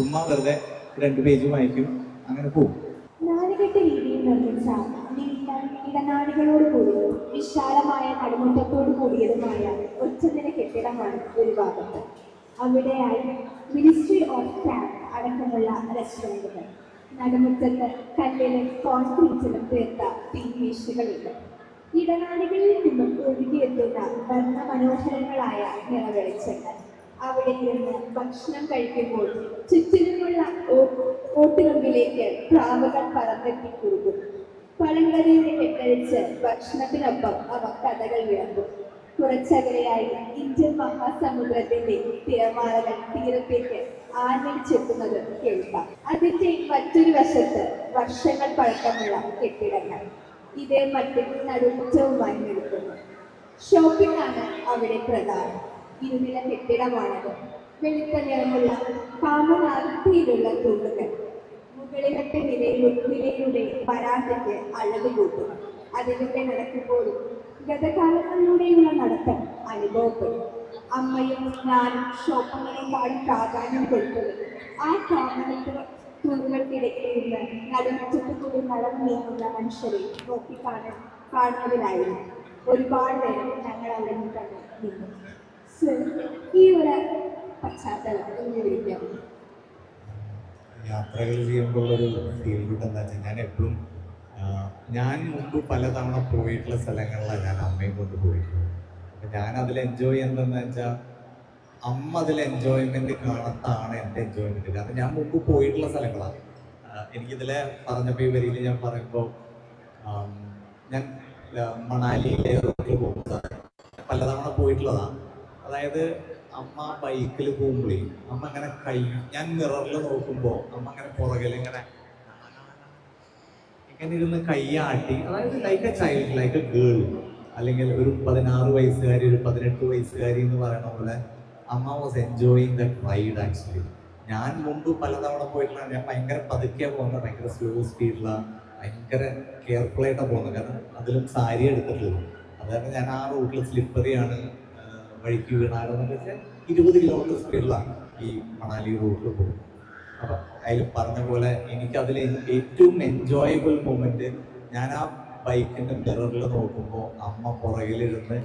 ചുമ്മാ വെറുതെ രണ്ട് പേജ് വായിക്കും. അങ്ങനെ പോകും. നാലുകെട്ട് രീതിയിൽ നിർമ്മിച്ച നീണ്ട ഇടനാഴികളോട് കൂടിയതും വിശാലമായ നടുമുറ്റത്തോട് കൂടിയതുമായ ഒറ്റനില കെട്ടിടമാണ് ഒരു ഭാഗത്ത്. അവിടെയായി മിനിസ്ട്രി ഓഫ് ക്യാമ്പ് അടക്കമുള്ള റെസ്റ്റോറന്റുകൾ നടുമുറ്റത്ത് കല്ലിലും കോൺക്രീറ്റിലും തീർത്ത തീവീശുകളുണ്ട് ഇടനാടികളിൽ നിന്നും ഒഴുകിയെത്തുന്ന വർണ മനോഹരങ്ങളായ നിറവെളിച്ചങ്ങൾ. അവിടെ നിന്ന് ഭക്ഷണം കഴിക്കുമ്പോൾ ചുറ്റിലുമുള്ള ഓട്ടുകമ്പിലേക്ക് പ്രാവുകൾ പറന്നെത്തി കുറുകും പഴങ്കറിയുടെ കെട്ടഴിച്ച് ഭക്ഷണത്തിനൊപ്പം അവ കഥകൾ വിളമ്പും. കുറച്ചകലെയായി ഇന്ത്യൻ മഹാസമുദ്രത്തിന്റെ തിരമാലകൾ തീരത്തേക്ക് ആഞ്ഞടിച്ചെത്തുന്നത് കേൾക്കാം. അതിന്റെ മറ്റൊരു വശത്ത് വർഷങ്ങൾ പഴക്കമുള്ള കെട്ടിടങ്ങൾ. ഇതേ മട്ടിൽ നടുമുറ്റവുമായി നിൽക്കുന്നു. ഷോപ്പിംഗ് ആണ് അവിടെ പ്രധാനം. ഇരുനില കെട്ടിടമാണത് വെളുത്ത നിറമുള്ള കാമനാകൃതിയിലുള്ള തൂണുകൾ. മുകളിലത്തെ നിലയിലും നിലയുടെ പരാതിക്ക് അളവ് കൂട്ടും. അതിലൂടെ നടക്കുമ്പോഴും ഗതകാലങ്ങളിലൂടെയുള്ള നടത്തം അനുഭവപ്പെടും. അമ്മയും ഞാനും ഷോപ്പിങ്ങിനേക്കാളും പ്രാധാന്യം കൊടുത്തത് ആ കാമനക്ക് തൂണുകൾക്കിടയിൽ നിന്ന് നടുമുറ്റത്ത് കൂടി നടന്നു നീങ്ങുന്ന മനുഷ്യരെ നോക്കി കാണാൻ കാണുന്നതിലായിരുന്നു ഒരുപാട് നേരം ഞങ്ങൾ അവിടെ തന്നെ നിന്നു ഈ ഒരു ഫീൽ ഗുഡ് എന്താ വെച്ചാൽ ഞാൻ എപ്പോഴും ഞാൻ മുമ്പ് പലതവണ പോയിട്ടുള്ള സ്ഥലങ്ങളിലാണ് ഞാൻ അമ്മയും കൊണ്ട് പോയിട്ടുള്ളത്. ഞാൻ അതിൽ എൻജോയ് ചെയ്യുന്നതെന്ന് വെച്ചാൽ അമ്മ അതിൽ എൻജോയ്മെന്റ് കാണത്താണ് എന്റെ എൻജോയ്മെന്റ് കാരണം ഞാൻ മുമ്പ് പോയിട്ടുള്ള സ്ഥലങ്ങളാണ് എനിക്കിതിലെ പറഞ്ഞപ്പോൾ ഈ വരിയിൽ ഞാൻ പറയുമ്പോൾ ഞാൻ മണാലിയിലെ പോകുന്നതാണ് പലതവണ പോയിട്ടുള്ളതാണ് അതായത് അമ്മ ബൈക്കിൽ പോകുമ്പോഴേ അമ്മ അങ്ങനെ കൈ ഞാൻ മിററിൽ നോക്കുമ്പോൾ അമ്മ അങ്ങനെ പുറകിൽ ഇങ്ങനെ ഇങ്ങനെ ഇരുന്ന് കൈയാട്ടി അതായത് like a child like a girl അല്ലെങ്കിൽ ഒരു പതിനാറ് വയസ്സുകാരി ഒരു പതിനെട്ട് വയസ്സുകാരി എന്ന് പറയുന്ന പോലെ അമ്മ was enjoying the ride actually ഞാൻ മുമ്പ് പലതവണ പോയിട്ടുള്ള ഞാൻ ഭയങ്കര പതുക്കെ പോകുന്നത് ഭയങ്കര സ്ലോ സ്പീഡിലാണ് ഭയങ്കര കെയർഫുൾ ആയിട്ടാണ് പോകുന്നത് കാരണം അതിലും സാരി എടുത്തിട്ടുള്ളൂ. അതുകാരണം ഞാൻ ആ റൂട്ടിൽ സ്ലിപ്പറിയാണ് വഴിക്ക് വീണാലോ വെച്ചാൽ ഇരുപത് കിലോമീറ്റർ സ്പീഡിലാണ് ഈ മണാലി റൂട്ടിൽ പോകുന്നത് അപ്പൊ അതിൽ പറഞ്ഞ പോലെ എനിക്കതിൽ ഏറ്റവും എൻജോയബിൾ മൊമെന്റ് ഞാൻ ആ ബൈക്കിന്റെ മിററിൽ നോക്കുമ്പോൾ അമ്മ പുറകിലിരുന്ന്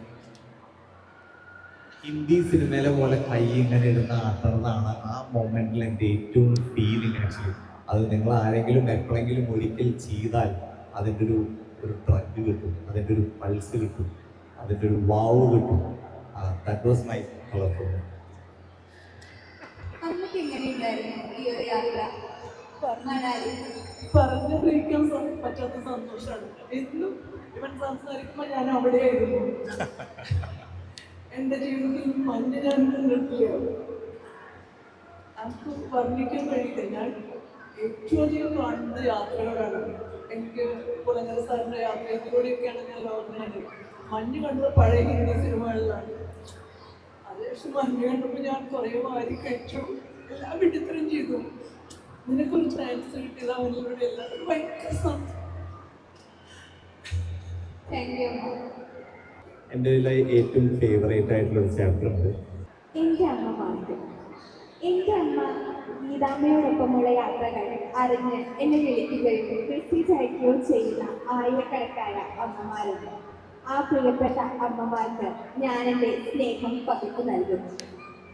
ഹിന്ദി സിനിമയിലെ പോലെ കൈ ഇങ്ങനെ ഇരുന്ന് ആട്ടുന്നതാണ് ആ മൊമെന്റിൽ എന്റെ ഏറ്റവും ഫീലിംഗ് ആക്ച്വലി അത് നിങ്ങൾ ആരെങ്കിലും എപ്പോഴെങ്കിലും ഒരിക്കൽ ചെയ്താൽ അതിന്റെ ഒരു ഒരു ട്രക്ക് കിട്ടും അതിന്റെ ഒരു പൾസ് കിട്ടും അതിന്റെ ഒരു വാവ് കിട്ടും. ദാറ്റ് വാസ് മൈ കളർഫുൾ നമുക്ക് എങ്ങനെയുണ്ടായിരുന്നു ഈ ഒരു യാത്ര? പറഞ്ഞറിയിക്കാൻ പറ്റാത്ത സന്തോഷമാണ് എന്നും ഇവൻ സംസാരിക്കുമ്പോൾ ഞാൻ അവിടെയായിരുന്നു എന്റെ ജീവിതത്തിൽ മഞ്ഞ് ഞാൻ കണ്ടിട്ടില്ല നമുക്ക് വർണിക്കാൻ കഴിയില്ല. ഞാൻ ഏറ്റവും അധികം കാണുന്ന യാത്രകളാണ്. എനിക്ക് കുളങ്ങര സാറിന്റെ യാത്രയിലൂടെയൊക്കെയാണ് ഞാൻ ലോകം മഞ്ഞ് കണ്ടത് പഴയ ഹിന്ദി സിനിമകളിലാണ്. അതിനുശേഷം മഞ്ഞ് കണ്ടപ്പോൾ ഞാൻ കുറേ വാരി കഴിച്ചു എല്ലാം വിട്ടിത്തരം ചെയ്തു. നിനക്കൊരു ചാൻസ് കിട്ടിയത് അവനിലൂടെ എല്ലാവരും ഭയങ്കര എന്റെ ഏറ്റവും ഫേവറേറ്റ് ആയിട്ടുള്ള ഒരു ചാപ്റ്റർ ഉണ്ട്. എന്റെ പാട്ട് എന്റെ അമ്മ ഗീതാമ്മയോടൊപ്പമുള്ള യാത്രകൾ അറിഞ്ഞ് എന്നെ വിളിക്കുകയും മെസ്സേജ് അയക്കുകയോ ചെയ്യുന്ന ആയിരക്കണക്കായ അമ്മമാരുണ്ട്. ആ പ്രിയപ്പെട്ട അമ്മമാർക്ക് ഞാൻ എന്റെ സ്നേഹം പകർത്തു നൽകുന്നു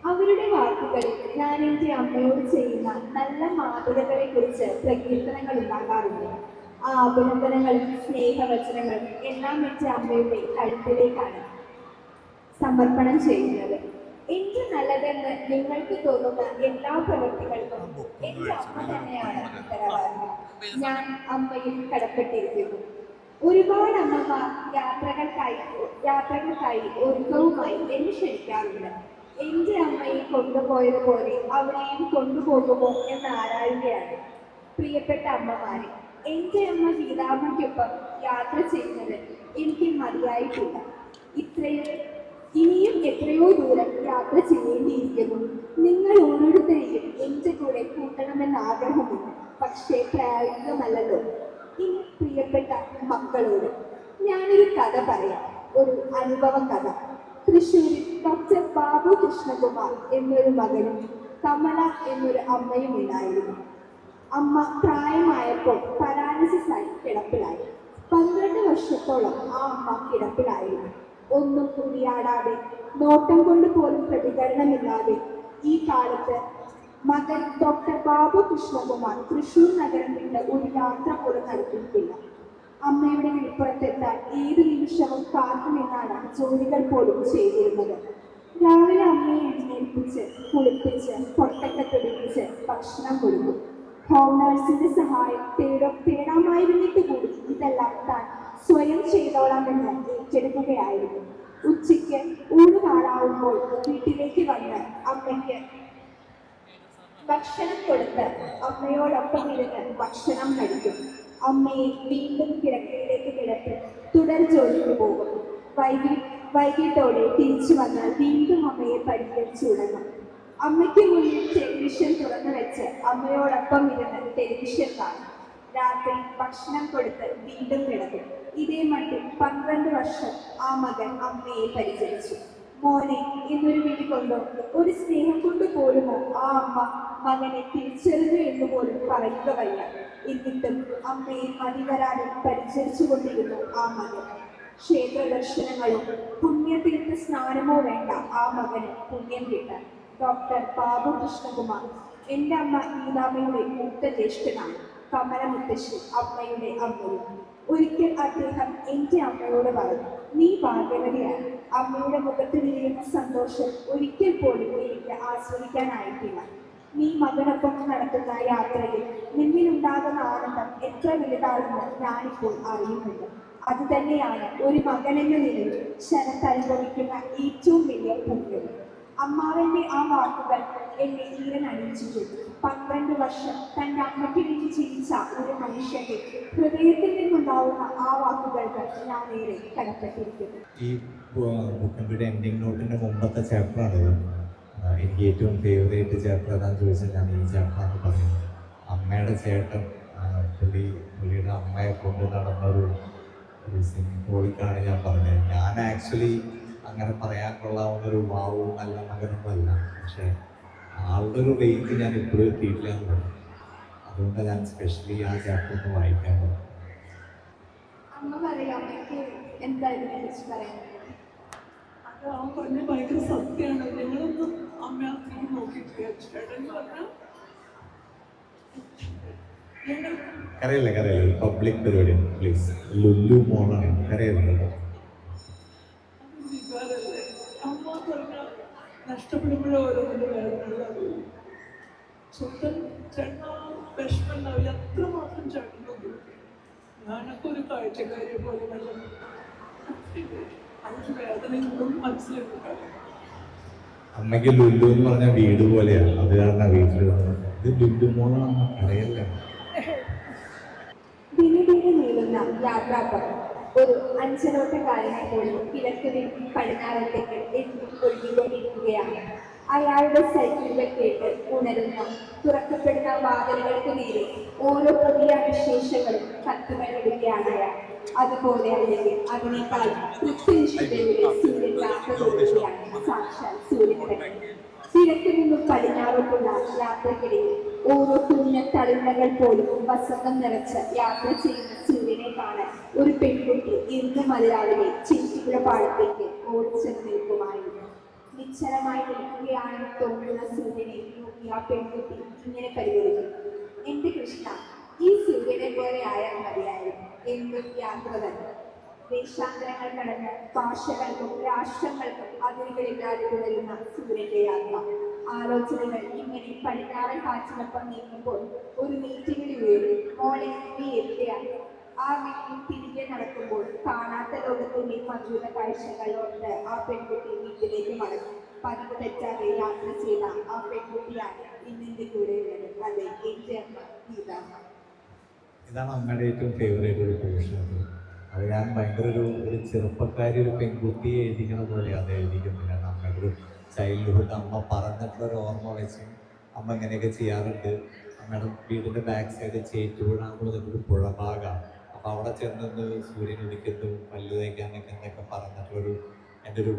അവരുടെ വാക്കുകളിൽ ഞാൻ എന്റെ അമ്മയോട് ചെയ്യുന്ന നല്ല മാതൃകകളെ കുറിച്ച് പ്രകീർത്തനങ്ങൾ ഉണ്ടാകാറുണ്ട്. ആ അഭിനന്ദനങ്ങൾ സ്നേഹവചനങ്ങൾ എല്ലാം എന്റെ അമ്മയുടെ കഴുത്തിലേക്കാണ് സമർപ്പണം ചെയ്യുന്നത്. എനിക്ക് നല്ലതെന്ന് നിങ്ങൾക്ക് തോന്നുന്ന എല്ലാ പ്രവൃത്തികൾക്കും എന്റെ അമ്മ തന്നെയാണ് ഉത്തരവാദിത്വം ഞാൻ അമ്മയിൽ കടപ്പെട്ടിരിക്കുന്നു. ഒരുപാട് അമ്മമാർ യാത്രകൾക്കായി യാത്രകൾക്കായി ഒരുക്കവുമായി എന്നെ ക്ഷണിക്കാറുണ്ട്. എന്റെ അമ്മയെ കൊണ്ടുപോയതുപോലെ അവളെയും കൊണ്ടുപോകുമോ എന്ന് ആരായുകയാണ് പ്രിയപ്പെട്ട അമ്മമാരെ. എന്റെ അമ്മ ഗീതാമ്മയ്ക്കൊപ്പം യാത്ര ചെയ്യുന്നത് എനിക്ക് മതിയായിട്ടില്ല. ഇത്രയും ഇനിയും എത്രയോ ദൂരം യാത്ര ചെയ്യേണ്ടിയിരിക്കുന്നു. നിങ്ങൾ ഓരോരുത്തരെയും എന്റെ കൂടെ കൂട്ടണമെന്ന് ആഗ്രഹമുണ്ട്. പക്ഷേ പ്രായോഗികമല്ലല്ലോ. ഇനി പ്രിയപ്പെട്ട മക്കളോട് ഞാനൊരു കഥ പറയാം. ഒരു അനുഭവ കഥ. തൃശ്ശൂരിൽ ഡോക്ടർ ബാബു കൃഷ്ണകുമാർ എന്നൊരു മകനും കമല എന്നൊരു അമ്മയും ഉണ്ടായിരുന്നു. അമ്മ പ്രായമായപ്പോൾ പരാലിസിസായി കിടപ്പിലായി. പന്ത്രണ്ട് വർഷത്തോളം ആ അമ്മ കിടപ്പിലായിരുന്നു. ഒന്നും കുടിയാടാതെ നോട്ടം കൊണ്ട് പോലും പ്രതികരണമില്ലാതെ ഈ കാലത്ത് മകൻ ഡോക്ടർ ബാബു കൃഷ്ണകുമാർ തൃശൂർ നഗരം വിട്ട് ഒരു യാത്ര പോലും നടത്തിയിട്ടില്ല. അമ്മയുടെ വിളിപ്പുറത്തെത്താൻ ഏത് നിമിഷവും കാത്തുനിന്നാണ് ജോലികൾ പോലും ചെയ്തിരുന്നത്. രാവിലെ അമ്മയെ എഴുന്നേൽപ്പിച്ച് കുളിപ്പിച്ച് പൊട്ടൊക്കെ തെളിയിച്ച് ഭക്ഷണം കൊടുക്കും. ഹോം നഴ്സിന്റെ സഹായം തേടോ തേടാമായിരുന്നിട്ട് കൂടി ഇതെല്ലാം താൻ സ്വയം ചെയ്തോളാമെന്ന് ഏറ്റെടുക്കുകയായിരുന്നു. ഉച്ചയ്ക്ക് ഊണ് കാണാവുമ്പോൾ വീട്ടിലേക്ക് വന്ന് അമ്മയ്ക്ക് ഭക്ഷണം കൊടുത്ത് അമ്മയോടൊപ്പം ഇരുന്ന് ഭക്ഷണം കഴിക്കും. അമ്മയെ വീണ്ടും കിടക്കയിലേക്ക് കിടത്തി തുടർ ജോലിക്ക് പോകും. വൈകി വൈകിട്ടോടെ തിരിച്ചു വന്നാൽ വീണ്ടും അമ്മയെ പരിഹരിച്ചു തുടങ്ങും അമ്മയ്ക്ക് മുന്നിൽ ടെലിവിഷൻ തുറന്നു വെച്ച് അമ്മയോടൊപ്പം ഇരുന്ന് ടെലിവിഷൻ കാണും. രാത്രി ഭക്ഷണം കൊടുത്ത് വീണ്ടും കിടക്കും. ഇതേ മട്ടിൽ പന്ത്രണ്ട് വർഷം ആ മകൻ അമ്മയെ പരിചരിച്ചു. മോനെ എന്നൊരു വിളി കൊണ്ടോ? ഒരു സ്നേഹം കൊണ്ട് പോലുമോ ആ അമ്മ മകനെ തിരിച്ചറിഞ്ഞു എന്ന് പോലും പറയുക വയ്യ. എന്നിട്ടും അമ്മയെ മതിവരാതെ പരിചരിച്ചു കൊണ്ടിരുന്നു ആ മകൻ. ക്ഷേത്ര ദർശനങ്ങളോ പുണ്യതീർത്ഥ സ്നാനമോ വേണ്ട ആ മകന് പുണ്യം കിട്ടാൻ. ഡോക്ടർ ബാബു കൃഷ്ണകുമാർ എന്റെ അമ്മ ഈതാമയുടെ മൂത്ത ജ്യേഷ്ഠനാണ്. കമല മുത്തശ്ശി അമ്മയുടെ അമ്മയും. ഒരിക്കൽ അദ്ദേഹം എന്റെ അമ്മയോട് പറഞ്ഞു നീ ഭാഗ്യവതിയാണ് അമ്മയുടെ മുഖത്ത് വിരിയുന്ന സന്തോഷം ഒരിക്കൽ പോലും എനിക്ക് ആസ്വദിക്കാനായിട്ടില്ല. നീ മകനൊപ്പം നടത്തുന്ന യാത്രയിൽ നിന്നിലുണ്ടാകുന്ന ആനന്ദം എത്ര വലുതാണെന്ന് ഞാനിപ്പോൾ അറിയുന്നുണ്ട്. അത് തന്നെയാണ് ഒരു മകനെന്ന നിലയിൽ ശരത്ത് അനുഭവിക്കുന്ന ഏറ്റവും വലിയ പുണ്യം. അമ്മാവന്റെ ആ വാക്കുകൾ എന്നെ ഈരൻ അണിയിച്ചിട്ടു പന്ത്രണ്ട് വർഷം അമ്മയ്ക്ക് വേണ്ടി ജീവിച്ച ഒരു മനുഷ്യന്റെ ഹൃദയത്തിൽ നിന്നുണ്ടാവുന്ന ആ വാക്കുകൾക്ക് ഞാൻ ഏറെ കടപ്പെട്ടിരിക്കുന്നു. ഈ ബുക്കിന്റെ എൻഡിങ് നോട്ടിന്റെ മുമ്പത്തെ ചാപ്റ്ററാണ് എനിക്ക് ഏറ്റവും ഫേവറേറ്റ് ചാപ്റ്റർ ഏതാണെന്ന് ചോദിച്ചാൽ ഞാൻ ഈ ചാപ്റ്ററാണ് പറയുന്നത്. അമ്മയുടെ ചേട്ടൻ പുള്ളി പുള്ളിയുടെ അമ്മയെ കൊണ്ട് നടന്നൊരു ഒരു പോയിട്ടാണ് ഞാൻ പറഞ്ഞത്. ഞാൻ ആക്ച്വലി അങ്ങനെ പറയാൻ കൊള്ളാവുന്ന ഒരു വാവും അല്ല മകനൊന്നുമല്ല പക്ഷേ ആളുടെ ഒരു വെയിറ്റ് ഞാൻ ഇപ്പോഴും എത്തിയിട്ടില്ല എന്ന് പറഞ്ഞു അതുകൊണ്ട് ഞാൻ സ്പെഷ്യലി ആ ചാപ്റ്റർ ഒന്ന് വായിക്കാൻ പറഞ്ഞു ഭയങ്കര സത്യമാണ്. ഞങ്ങളൊന്നും അമ്മ അത്രയും നോക്കിയിട്ടില്ല ചേട്ടൻ ഞങ്ങൾ കരയില്ല കരയില്ല? പബ്ലിക് പരിപാടിയാണ്. പ്ലീസ് ലുല്ലു മോണാണ് കരയില്ല വികാരല്ലേ അമ്മ പറഞ്ഞ നഷ്ടപ്പെടുമ്പോഴേ ഓരോന്നിന്റെ നല്ല അറിയൂ സ്വന്തം ചേട്ടൻ വിഷമം ഉണ്ടാവില്ല. അത്രമാത്രം ചേട്ടൻ ഉപയോഗിക്കും ഞാനൊക്കെ ഒരു കാഴ്ചക്കാരെ പോലെ വെള്ളം അവർക്ക് വേദനയൊന്നും മനസ്സിലാക്കാം അമ്മയ്ക്ക് ലുല്ലു എന്ന് പറഞ്ഞ വീട് പോലെയാണ് അത് കാരണം വീട്ടിൽ ഇത് ലുല്ലു മോളാണ് കരയല്ല ദിനദിന നീളുന്ന യാത്രാപഥം ഒരു അഞ്ചലോട്ടക്കാരനെ പോലും കിഴക്ക് നിന്ന് പടിഞ്ഞാറത്തേക്ക് എന്നും ഒഴുകിക്കൊണ്ടിരിക്കുകയാണ്. അയാളുടെ സൈക്കിളുകൾ കേട്ട് ഉണരുന്ന തുറക്കപ്പെടുന്ന വാതിലുകൾക്ക് നേരെ ഓരോ പുതിയ വിശേഷങ്ങളും കത്തുകളിടുകയാണ് അയാൾ. അതുപോലെ അല്ലെങ്കിൽ അതിനേക്കാൾ കൃത്യനിഷ്ഠതയുടെ സൂര്യൻ സാക്ഷാൽ സൂര്യൻ. നിന്നും പടിഞ്ഞാറോട്ടുള്ള യാത്രക്കിടയിൽ ഓരോ കുഞ്ഞ തരുണകൾ പോലും വസന്തം നിറച്ച് യാത്ര ചെയ്യുന്ന സൂര്യനെ കാണാൻ ഒരു പെൺകുട്ടി ഇന്ന് മലയാളിയെ ചിരിപ്പുഴ പാടത്തേക്ക് ഓടിച്ചെന്ന് നിൽക്കുമായിരുന്നു. നിശ്ചലമായി നിൽക്കുകയാണെന്ന് തോന്നുന്ന സൂര്യനെ നോക്കി ആ പെൺകുട്ടി ഇങ്ങനെ പരിഗണിക്കും എന്റെ കൃഷ്ണ ഈ സൂര്യനെ പോലെ ആയാൽ മതിയായിരുന്നു. എന്നും യാത്ര തന്നെ. ദേശാന്തരങ്ങൾ കടന്ന് ഭാഷകൾക്കും രാഷ്ട്രങ്ങൾക്കും അതിരുകളില്ലാതെ തുടരുന്ന സൂര്യന്റെ യാത്ര. ആലോചനകൾ ഇങ്ങനെ പടിഞ്ഞാറൻ കാറ്റിനൊപ്പം നീങ്ങുമ്പോൾ ഒരു മീറ്റിംഗിൽ ഉയരും. മോളെ നീ എവിടെയാണ് ആ മീറ്റിംഗ് തിരികെ നടക്കുമ്പോൾ കാണാത്ത ലോകത്തിന്റെ മധുര കാഴ്ചകളോട് ആ പെൺകുട്ടി വീട്ടിലേക്ക് മടങ്ങും. പതിവ് തെറ്റാതെ യാത്ര ചെയ്ത ആ പെൺകുട്ടിയാണ് ഇന്നിന്റെ കൂടെ ഉള്ളത്. അതെ എന്റെ അമ്മ ഗീതാമ്മ. ഇതാണ് അമ്മയുടെ ഏറ്റവും ഫേവറേറ്റ് ഒരു പോർഷൻ അത് ഞാൻ ഭയങ്കര ഒരു ഒരു ചെറുപ്പക്കാരി ഒരു പെൺകുട്ടിയെ എഴുതിക്കണ പോലെ അത് അമ്മയുടെ ഒരു ചൈൽഡ്ഹുഡ് അമ്മ പറഞ്ഞിട്ടുള്ള ഒരു ഓർമ്മ വെച്ച് അമ്മ ഇങ്ങനെയൊക്കെ ചെയ്യാറുണ്ട്. അമ്മയുടെ വീടിന്റെ ബാക്ക് സൈഡ് ചേറ്റുപുഴാകുമ്പോൾ ഒരു പുഴ ഭാഗമാണ് അപ്പോൾ അവിടെ ചെന്നത് സൂര്യൻ ഉദിക്കുന്നു പല്ല് തേക്കാൻ എന്നൊക്കെ പറഞ്ഞിട്ടുള്ളൊരു എന്റെ ഒരു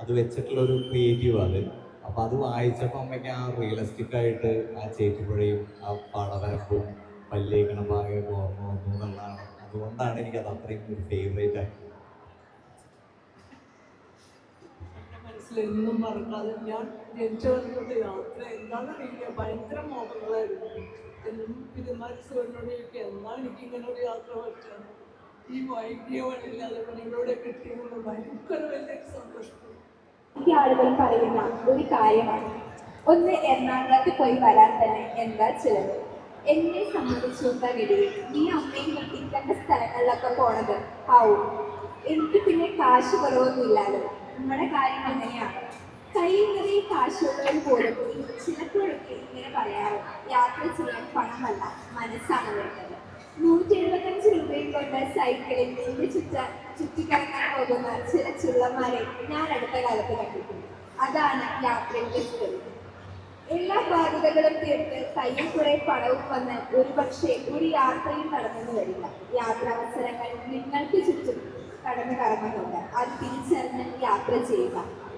അത് വെച്ചിട്ടുള്ളൊരു ക്രിയേറ്റീവ് അത്. അപ്പോൾ അത് വായിച്ചപ്പോൾ അമ്മയ്ക്ക് ആ റിയലിസ്റ്റിക് ആയിട്ട് ആ ചേറ്റുപുഴയും ആ പടവരപ്പും പല്ലേക്കണ ഭാഗമൊക്കെ ഓർമ്മ വന്നു എന്നുള്ളതാണ്. അതുകൊണ്ടാണ് എനിക്കത് അത്രയും ഒരു ഫേവറേറ്റ് ആയി എന്റെ മനസ്സിൽ എന്നും മറക്കാതെ ഞാൻ ജനിച്ചു വന്നിട്ടുള്ള യാത്ര എന്താണെന്ന് അറിയില്ല ഭയങ്കര മോഹങ്ങളായിരുന്നു. എന്നും പെരുമാറി സുവനോട് ചോദിക്കുക എന്നാണ് എനിക്ക് ഇങ്ങനെ ഒരു യാത്ര പറ്റുക ഈ വൈദ്യവനില്ലാതെ നിങ്ങളോട് കിട്ടിയതുകൊണ്ട് ഭയങ്കര വലിയ സന്തോഷം. ഈ ആളുകൾ പറയുന്ന ഒരു കാര്യമാണ്. ഒന്ന് എറണാകുളത്ത് പോയി വരാൻ തന്നെ എന്താ ചിലവ്? എന്നെ സംബന്ധിച്ചിടത്തോളം നീ അമ്മയും കുട്ടിക്കണ്ട സ്ഥലങ്ങളിലൊക്കെ പോണത് ആവും എനിക്ക് പിന്നെ കാശ് കുറവൊന്നുമില്ലാതെ നമ്മുടെ കാര്യം അങ്ങനെയാണ് കയ്യിൽ നിറയെ കാശുള്ളവർ പോലും ചിലപ്പോഴൊക്കെ ഇങ്ങനെ പറയാറ് യാത്ര ചെയ്യാൻ പണമല്ല മനസ്സാണ് വേണ്ടത്. നൂറ്റി എഴുപത്തഞ്ച് രൂപയും കൊണ്ട് സൈക്കിളിൽ നീണ്ട് ചുറ്റ ചുറ്റിക്കറങ്ങാൻ പോകുന്ന ചില ചുള്ളന്മാരെ ഞാൻ അടുത്ത കാലത്ത് കണ്ടിട്ടുണ്ട്. അതാണ് യാത്രയുടെ സ്ഥിതി. എല്ലാ ബാധ്യതകളും തീർത്ത് കയ്യിൽ കുറെ പണവും വന്ന് ഒരുപക്ഷെ ഒരു യാത്രയും നടന്നെന്ന് വരില്ല. യാത്രാവസരങ്ങൾ നിങ്ങൾക്ക് ചുറ്റും കടന്നു കറങ്ങുന്നുണ്ട് അത് തിരിച്ചറിഞ്ഞ് യാത്ര ചെയ്യുക.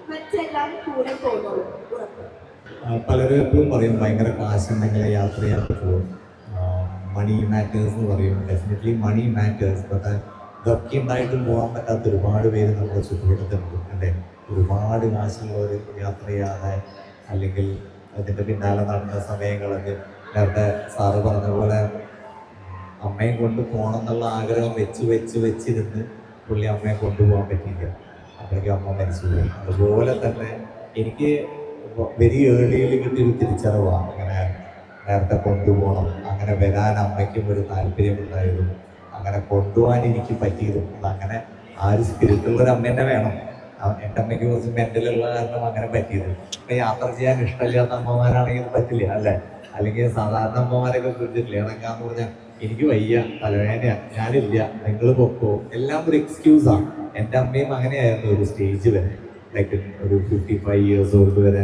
മറ്റെല്ലാം കൂടെ ആ, പലരും എപ്പോഴും പറയും ഭയങ്കര കാശുണ്ടെങ്കിൽ യാത്ര ചെയ്യാൻ പറ്റുള്ളൂ മണി മാറ്റേഴ്സ് എന്ന് പറയും. ഡെഫിനറ്റ്ലി മണി മാറ്റേഴ്സ് ബട്ട് ഇതൊക്കെ ഉണ്ടായിട്ടും പോകാൻ പറ്റാത്ത ഒരുപാട് പേര് നമ്മുടെ ചുറ്റുവട്ടത്തുണ്ട്. അല്ലേ? ഒരുപാട് കാശുള്ളവർ യാത്ര ചെയ്യാതെ അല്ലെങ്കിൽ അതിന്റെ പിന്നാലെ നടന്ന സമയങ്ങളൊക്കെ നേരത്തെ സാറ് പറഞ്ഞ പോലെ അമ്മയെ കൊണ്ട് പോകണം എന്നുള്ള ആഗ്രഹം വെച്ച് വെച്ച് വെച്ചിരുന്ന് പുള്ളി അമ്മയെ കൊണ്ടുപോകാൻ പറ്റിയില്ല. അപ്പോഴേക്കും അമ്മ മരിച്ചുപോയി. അതുപോലെ തന്നെ എനിക്ക് വെരി ഏർലിയിൽ കിട്ടിയൊരു തിരിച്ചറിവാണ് അങ്ങനെ നേരത്തെ കൊണ്ടുപോകണം അങ്ങനെ വരാൻ അമ്മയ്ക്കും ഒരു താല്പര്യമുണ്ടായിരുന്നു. അങ്ങനെ കൊണ്ടുപോകാൻ എനിക്ക് പറ്റിയതും അങ്ങനെ ആ ഒരു സ്പിരിറ്റുള്ള ഒരു അമ്മ തന്നെ വേണം. എന്റെ അമ്മയ്ക്ക് കുറച്ച് മെന്റലുള്ള കാരണം അങ്ങനെ പറ്റിയത്. ഇപ്പം യാത്ര ചെയ്യാൻ ഇഷ്ടമില്ലാത്ത അമ്മമാരാണെങ്കിൽ പറ്റില്ല അല്ലേ? അല്ലെങ്കിൽ സാധാരണ അമ്മമാരൊക്കെ കുറിച്ചിട്ടില്ല ഇറങ്ങാന്ന് പറഞ്ഞാൽ എനിക്ക് വയ്യ തലവേദന ഞാനില്ല നിങ്ങൾ പൊക്കോ. എല്ലാം ഒരു എക്സ്ക്യൂസാണ് എന്റെ അമ്മയും അങ്ങനെയായിരുന്നു ഒരു സ്റ്റേജ് വരെ. ലൈക്ക് ഒരു ഫിഫ്റ്റി ഫൈവ് ഇയേഴ്സ് ഓൾഡ് വരെ.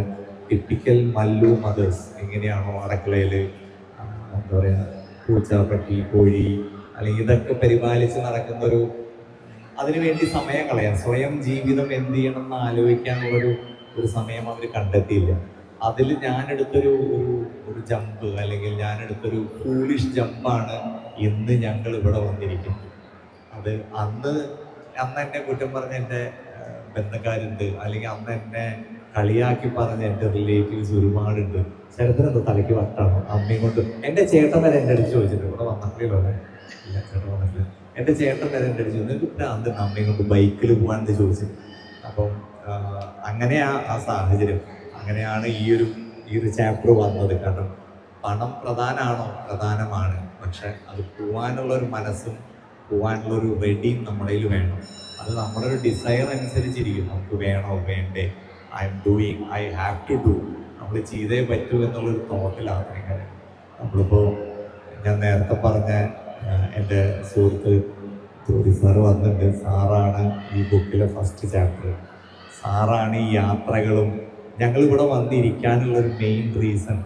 ടിപ്പിക്കൽ മല്ലു മദേഴ്സ് എങ്ങനെയാണോ അടുക്കളയിൽ എന്താ പറയുക പൂച്ച പട്ടി കോഴി അല്ലെങ്കിൽ ഇതൊക്കെ പരിപാലിച്ച് നടക്കുന്ന ഒരു അതിനുവേണ്ടി സമയം കളയാം. സ്വയം ജീവിതം എന്ത് ചെയ്യണം എന്ന് ആലോചിക്കാനുള്ളൊരു ഒരു സമയം അവർ കണ്ടെത്തിയില്ല. അതിൽ ഞാനെടുത്തൊരു ഒരു ഒരു ജമ്പ് അല്ലെങ്കിൽ ഞാനെടുത്തൊരു ഫൂളിഷ് ജമ്പാണ് ഇന്ന് ഞങ്ങൾ ഇവിടെ വന്നിരിക്കുന്നത്. അത് അന്ന് അന്ന് എന്നെ കുറ്റം പറഞ്ഞ എന്റെ ബന്ധക്കാരുണ്ട്. അല്ലെങ്കിൽ അന്ന് എന്നെ കളിയാക്കി പറഞ്ഞ എന്റെ റിലേറ്റീവ്സ് ഒരുപാടുണ്ട്. ചേട്ടൻ എന്താ തലയ്ക്ക് വട്ടാണോ? അമ്മയും കൊണ്ട്. എന്റെ ചേട്ടൻ വരെ എന്റെ അടുത്ത് ചോദിച്ചിട്ടുണ്ട്. ഇവിടെ വന്നപ്പോഴേ ഇല്ല ചേട്ടൻ വന്നിട്ടില്ല. എന്റെ ചേട്ടൻ അടുത്ത് ചോദിച്ചു നിങ്ങൾക്ക് അന്ന് അമ്മയും കൊണ്ട് ബൈക്കിൽ പോകാൻ ചോദിച്ചു? അപ്പം അങ്ങനെ ആ സാഹചര്യം. അങ്ങനെയാണ് ഈ ഒരു ഈ ഒരു ചാപ്റ്റർ വന്നത്. കാരണം പണം പ്രധാനമാണോ പ്രധാനമാണ്. പക്ഷെ അത് പോവാനുള്ള ഒരു മനസ്സും പോവാനുള്ള ഒരു റെഡിയും നമ്മുടെ കയ്യിൽ വേണം. അത് നമ്മുടെ ഒരു ഡിസയർ അനുസരിച്ചിരിക്കും. നമുക്ക് വേണോ? വേണ്ടേ? I am doing I have to do നമ്മൾ ചെയ്തേ പറ്റൂ എന്നുള്ളൊരു തോട്ടിലാണ് നമ്മളിപ്പോൾ ഞാൻ നേരത്തെ പറഞ്ഞ എന്റെ സുഹൃത്ത് ജോലി സാറ് വന്നിട്ടുണ്ട്. സാറാണ് ഈ ബുക്കിലെ ഫസ്റ്റ് ചാപ്റ്റർ സാറാണ് ഈ യാത്രകളും ഞങ്ങളിവിടെ വന്നിരിക്കാനുള്ള ഒരു മെയിൻ റീസൺ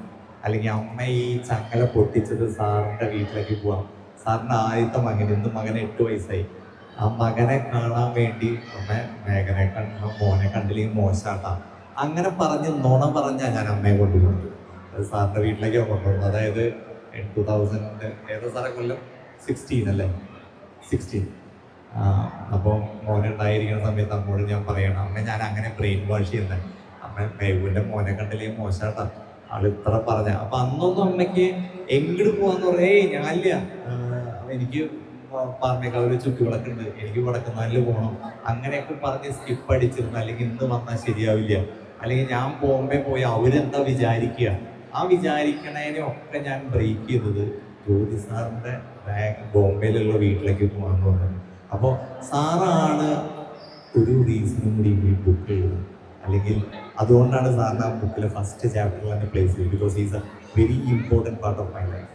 അല്ലെങ്കിൽ അമ്മ ഈ ചങ്ങല പൊട്ടിച്ചത് സാറിന്റെ വീട്ടിലേക്ക് പോവാം. സാറിന്റെ ആദ്യത്തെ മകൻ ഇന്ന് മകന് എട്ട് വയസ്സായി. ആ മകനെ കാണാൻ വേണ്ടി അമ്മ മേഘനെ കണ്ട മോനെ കണ്ടില്ലെങ്കിൽ മോശാട്ടാ. അങ്ങനെ പറഞ്ഞ് നുണ പറഞ്ഞാൽ ഞാൻ അമ്മയെ കൊണ്ടുപോകുന്നത്. സാറിന്റെ വീട്ടിലേക്കാണ് കൊണ്ടുപോകുന്നത്. അതായത് ടു തൗസൻഡ് ഏതാ സാറേ കൊല്ലം? സിക്സ്റ്റീൻ അല്ലേ? സിക്സ്റ്റീൻ അപ്പോൾ മോനുണ്ടായിരിക്കുന്ന സമയത്ത് അമ്മോട് ഞാൻ പറയണം അമ്മ ഞാൻ അങ്ങനെ ബ്രെയിൻ വാഷ് ചെയ്യുന്നത് അമ്മ മേഘുവിന്റെ മോനെ കണ്ടില്ലേ? മോശാട്ടാ. ആൾ ഇത്ര പറഞ്ഞ. അപ്പം അന്നൊന്നും അമ്മയ്ക്ക് എങ്ങോട്ട് പോകാന്ന് പറയേ ഞാനില്ല. എനിക്ക് പറഞ്ഞേക്കാൾ ഒരു ചുറ്റുവിളക്കുണ്ട് എനിക്ക് വടക്കുന്നാലിൽ പോകണം അങ്ങനെയൊക്കെ പറഞ്ഞ് സ്കിപ്പ് അടിച്ചിരുന്നു. അല്ലെങ്കിൽ ഇന്ന് വന്നാൽ ശരിയാവില്ല. അല്ലെങ്കിൽ ഞാൻ ബോംബെ പോയി അവരെന്താ വിചാരിക്കുക ആ വിചാരിക്കണേനെ ഒക്കെ ഞാൻ ബ്രേക്ക് ചെയ്തത് ജ്യോതി സാറിന്റെ ബാഗ് ബോംബെയിലുള്ള വീട്ടിലേക്ക് പോകാമെന്ന് പറഞ്ഞു. അപ്പോൾ സാറാണ് ഒരു റീസണും കൂടി ഈ ബുക്ക് അല്ലെങ്കിൽ അതുകൊണ്ടാണ് സാറിന് ആ ബുക്കിലെ ഫസ്റ്റ് ചാപ്റ്ററിൽ തന്നെ പ്ലേസ് ചെയ്തത്. Because is a very important part of my life